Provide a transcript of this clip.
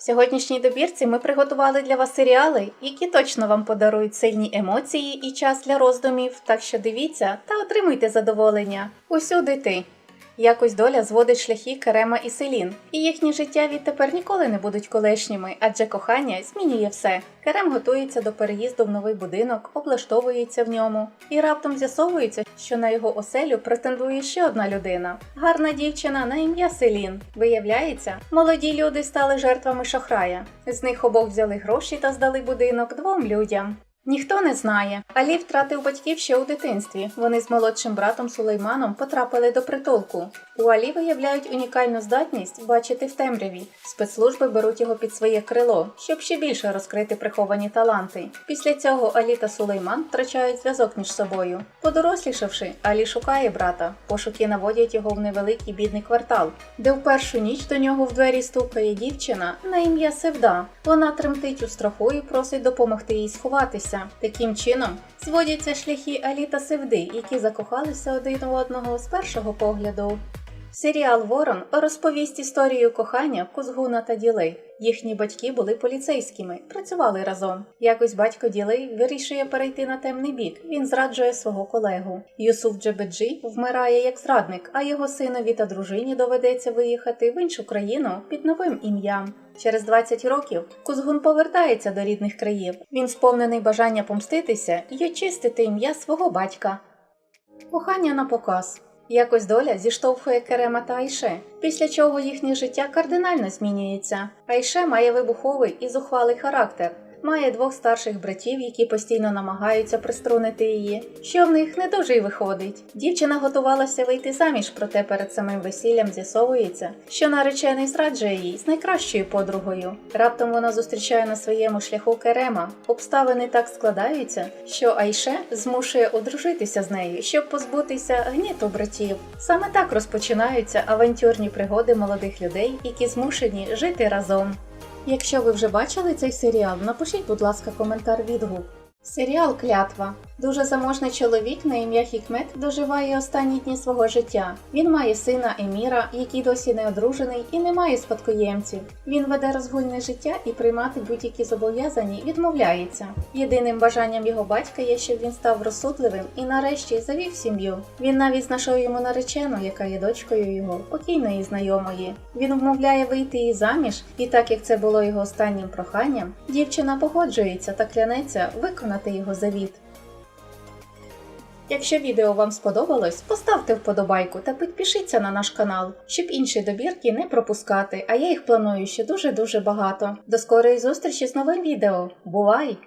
В сьогоднішній добірці ми приготували для вас серіали, які точно вам подарують сильні емоції і час для роздумів, так що дивіться та отримуйте задоволення. Усюди ти. Якось доля зводить шляхи Керема і Селін, і їхні життя відтепер ніколи не будуть колишніми, адже кохання змінює все. Керем готується до переїзду в новий будинок, облаштовується в ньому, і раптом з'ясовується, що на його оселю претендує ще одна людина гарна дівчина на ім'я Селін. Виявляється, молоді люди стали жертвами шахрая. З них обох взяли гроші та здали будинок двом людям. Ніхто не знає. Алі втратив батьків ще у дитинстві. Вони з молодшим братом Сулейманом потрапили до притулку. У Алі виявляють унікальну здатність бачити в темряві. Спецслужби беруть його під своє крило, щоб ще більше розкрити приховані таланти. Після цього Алі та Сулейман втрачають зв'язок між собою. Подорослішавши, Алі шукає брата. Пошуки наводять його в невеликий бідний квартал, де в першу ніч до нього в двері стукає дівчина на ім'я Севда. Вона тремтить у страху і просить допомогти їй сховатися. Таким чином зводяться шляхи Алі та Севди, які закохалися один у одного з першого погляду. Серіал Ворон розповість історію кохання Кузгуна та Діли. Їхні батьки були поліцейськими, працювали разом. Якось батько Діли вирішує перейти на темний бік. Він зраджує свого колегу. Юсуф Джебеджі вмирає як зрадник, а його синові та дружині доведеться виїхати в іншу країну під новим ім'ям. Через 20 років Кузгун повертається до рідних країв. Він сповнений бажання помститися і очистити ім'я свого батька. Кохання на показ. Якось доля зіштовхує Керема та Айше, після чого їхнє життя кардинально змінюється. Айше має вибуховий і зухвалий характер, має двох старших братів, які постійно намагаються приструнити її, що в них не дуже й виходить. Дівчина готувалася вийти заміж, проте перед самим весіллям з'ясовується, що наречений зраджує їй з найкращою подругою. Раптом вона зустрічає на своєму шляху Керема. Обставини так складаються, що Айше змушує одружитися з нею, щоб позбутися гніту братів. Саме так розпочинаються авантюрні пригоди молодих людей, які змушені жити разом. Якщо ви вже бачили цей серіал, напишіть, будь ласка, коментар відгук. Серіал Клятва. Дуже заможний чоловік на ім'я Хікмет доживає останні дні свого життя. Він має сина Еміра, який досі не одружений і не має спадкоємців. Він веде розгульне життя і приймати будь-які зобов'язані відмовляється. Єдиним бажанням його батька є, щоб він став розсудливим і нарешті завів сім'ю. Він навіть знайшов йому наречену, яка є дочкою його покійної знайомої. Він вмовляє вийти її заміж, і так як це було його останнім проханням, дівчина погоджується та клянеться виконати його завіт. Якщо відео вам сподобалось, поставте вподобайку та підпишіться на наш канал, щоб інші добірки не пропускати, а я їх планую ще дуже-дуже багато. До скорої зустрічі з новим відео. Бувай!